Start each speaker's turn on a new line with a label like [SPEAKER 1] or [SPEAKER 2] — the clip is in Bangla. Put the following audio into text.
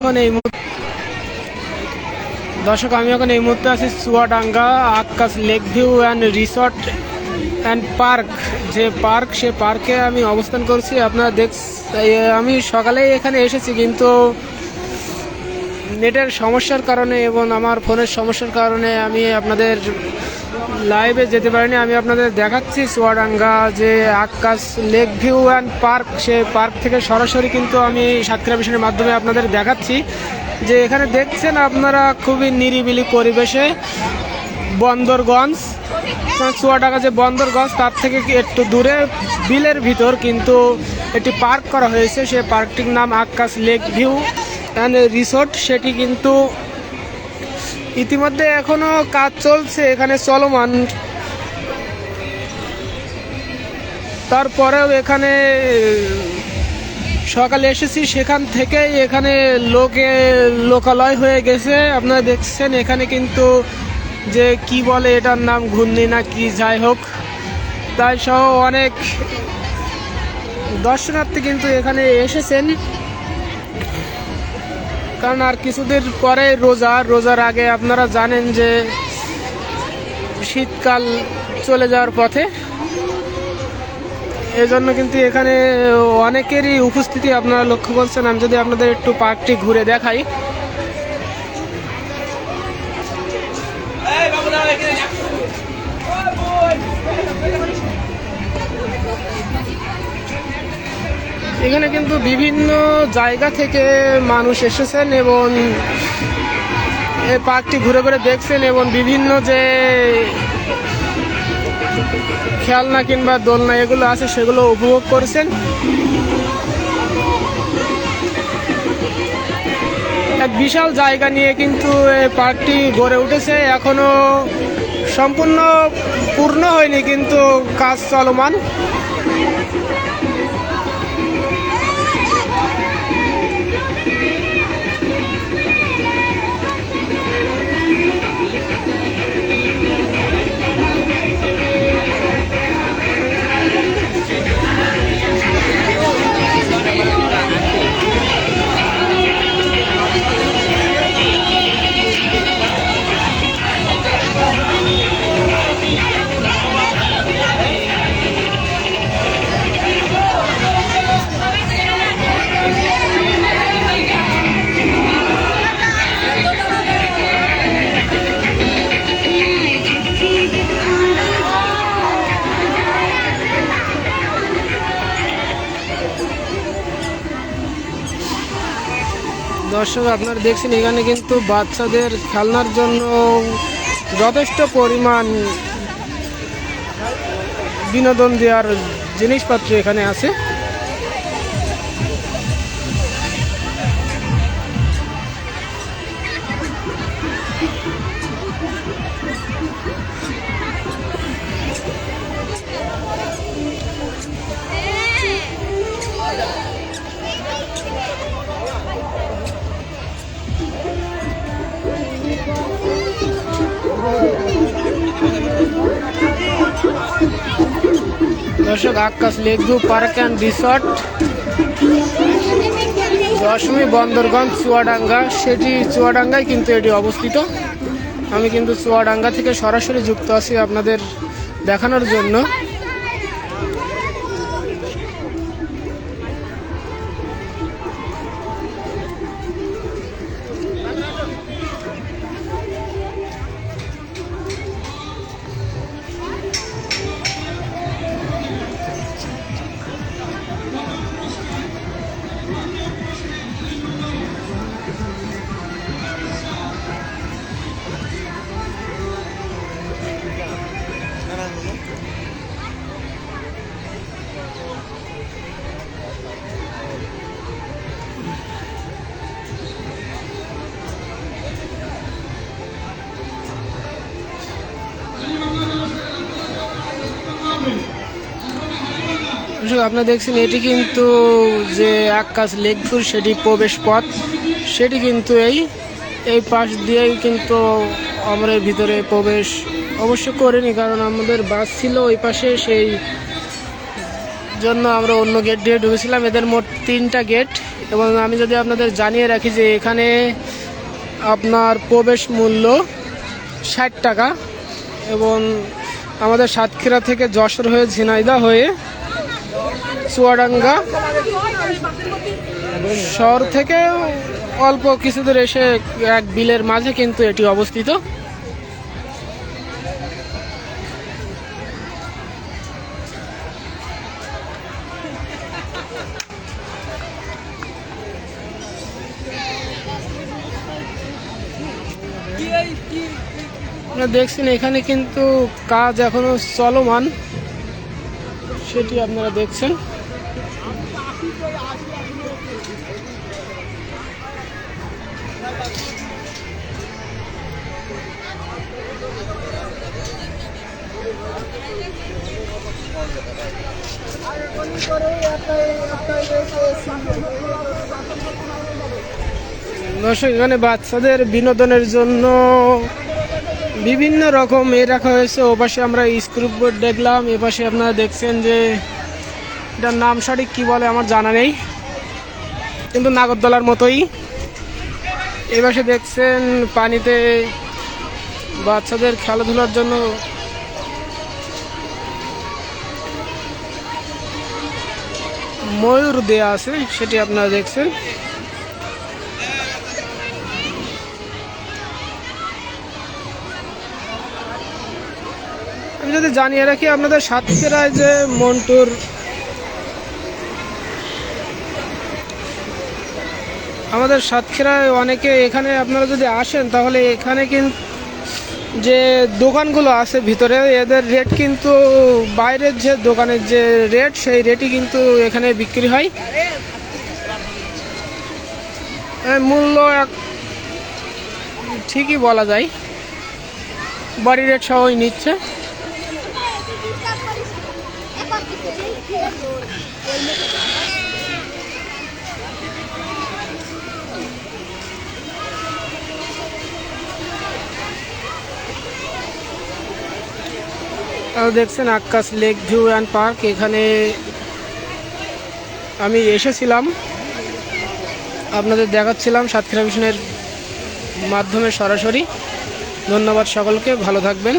[SPEAKER 1] এখন এই দর্শক, আমি এখন এই মুহূর্তে আছি Chuadanga Akash lake view and resort and park. যে পার্ক, সে পার্কে আমি অবস্থান করছি। আপনারা দেখ আমি সকালেই এখানে এসেছি, কিন্তু নেটের সমস্যার কারণে এবং আমার ফোনের সমস্যার কারণে আমি আপনাদের লাইভে যেতে পারিনি, আমি আপনাদের দেখাচ্ছি চুয়াডাঙ্গা যে Akash lake view and park say park থেকে সরাসরি কিন্তু আমি সাতক্ষীরা মিশনের মাধ্যমে আপনাদের দেখাচ্ছি যে এখানে দেখছেন আপনারা খুবই নিরিবিলি পরিবেশে বন্দরগঞ্জ। চুয়াডাঙ্গা যে বন্দরগঞ্জ, তার থেকে একটু দূরে, বিলের ভিতর কিন্তু একটি পার্ক করা হয়েছে, সে পার্কটির নাম Akash lake view and resort সেটি কিন্তু ইতিমধ্যে এখনও কাজ চলছে, এখানে চলমান। তারপরেও এখানে, সকালে এসেছি, সেখান থেকেই এখানে লোকে, লোকালয় হয়ে গেছে। আপনারা দেখছেন এখানে কিন্তু যে কি বলে এটার নাম ঘূর্ণি না কি যাই হোক। তাই সহ অনেক দর্শনার্থী কিন্তু এখানে এসেছেন। কারণ আর কিছুদিন পরে রোজা, রোজার আগে আপনারা জানেন যে শীতকাল চলে যাওয়ার পথে। এজন্য কিন্তু এখানে অনেকেরই উপস্থিতি আপনারা লক্ষ্য করছেন। আমি যদি আপনাদের একটু পার্কটি ঘুরে দেখাই। এখানে কিন্তু বিভিন্ন জায়গা থেকে মানুষ এসেছেন এবং এই পার্কটি ঘুরে ঘুরে দেখছেন এবং বিভিন্ন যে খেলনা কিংবা দোলনা এগুলো আছে, সেগুলো উপভোগ করছেন। এক বিশাল জায়গা নিয়ে কিন্তু এই পার্কটি গড়ে উঠেছে। এখনও সম্পূর্ণ পূর্ণ হয়নি কিন্তু কাজ চলমান। দর্শক, আপনারা দেখছেন, এখানে কিন্তু বাচ্চাদের খেলনার জন্য যথেষ্ট পরিমাণ বিনোদন দেওয়ার জিনিসপত্র এখানে আছে। দর্শক, Akash lake view park and resort, Dashami Bandarganj, Chuadanga. সেটি চুয়াডাঙ্গায় কিন্তু এটি অবস্থিত। আমি কিন্তু চুয়াডাঙ্গা থেকে সরাসরি যুক্ত আছি আপনাদের দেখানোর জন্য। দর্শক, আপনারা দেখছেন, এটি কিন্তু যে আকাশ লেকপুর সেটি প্রবেশ পথ। সেটি কিন্তু এই এই পাশ দিয়েই কিন্তু আমরা ভিতরে প্রবেশ অবশ্য করিনি, কারণ আমাদের বাস ছিল ওই পাশে। সেই জন্য আমরা অন্য গেট দিয়ে ঢুকেছিলাম। এদের মোট তিনটা গেট। এবং আমি যদি আপনাদের জানিয়ে রাখি যে এখানে আপনার প্রবেশ মূল্য ষাট টাকা। এবং আমাদের সাতক্ষীরা থেকে যশোর হয়ে ঝিনাইদা হয়ে চুয়াডাঙ্গা। শহর থেকে অল্প কিছু দূর এসে এক বিলের মাঝে কিন্তু এটি অবস্থিত। দেখছেন, এখানে কিন্তু কাজ এখনও চলমান। সেটি আপনারা দেখছেন। দর্শক, এখানে বাচ্চাদের বিনোদনের জন্য বিভিন্ন রকম এ রাখা হয়েছে। ও পাশে আমরা স্ক্রুপ বোর্ড দেখলাম এ পাশে আপনারা দেখছেন যে এটার নাম সঠিক কী বলে আমার জানা নেই। কিন্তু নাগরদোলার মতোই। এ পাশে দেখছেন পানিতে বাচ্চাদের খেলাধুলার জন্য ময়ূর দেয়া আছে, সেটি আপনারা দেখছেন। আমি যদি জানিয়ে রাখি, আপনাদের সাতক্ষীরায় যে মন্টুর আমাদের সাতক্ষীরায় অনেকে এখানে, আপনারা যদি আসেন, তাহলে এখানে কিন্তু যে দোকানগুলো আছে ভিতরে, এদের রেট কিন্তু বাইরের যে দোকানের যে রেট সেই রেটই কিন্তু এখানে বিক্রি হয়। মূল্য এক ঠিকই বলা যায়। বাড়ি রেট সহই নিচ্ছে। আর দেখছেন Akash lake view and park. এখানে আমি এসেছিলাম। আপনাদের দেখাচ্ছিলাম সাতক্ষীরা মিশনের মাধ্যমে সরাসরি। ধন্যবাদ সকলকে, ভালো থাকবেন।